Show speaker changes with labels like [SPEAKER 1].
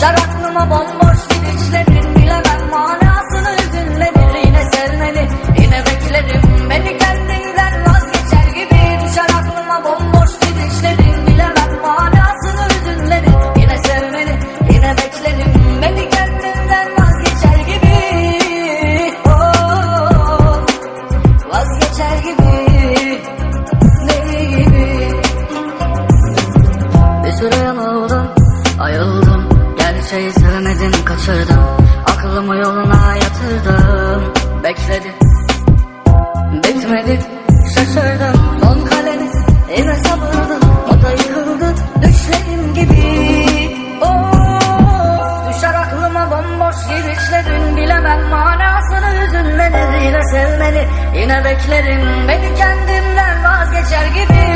[SPEAKER 1] Gözler aklıma bomboş gidişlerin bilemem manasını üzün yine sevmedi. Yine beklerim beni kendinden vazgeçer gibi. Düşer aklıma bomboş gidişlerin bilemem manasını üzün yine sevmedi. Yine beklerim beni kendimden vazgeçer gibi. Oh, Vazgeçer gibi. Ne gibi? Bir süre yanıldım ayıldım Gerçeği sevmedim kaçırdım. Aklımı yoluna yatırdım. Bekledim. Bitmedi. Şaşırdım. Son kaleniz yine sabırdım O da yıkıldı. Düşlerim gibi. Of düşer aklıma bomboş girişlerin Bilemem manasını yüzünden Yine sevmeni yine beklerim. Beni kendimden vazgeçer gibi.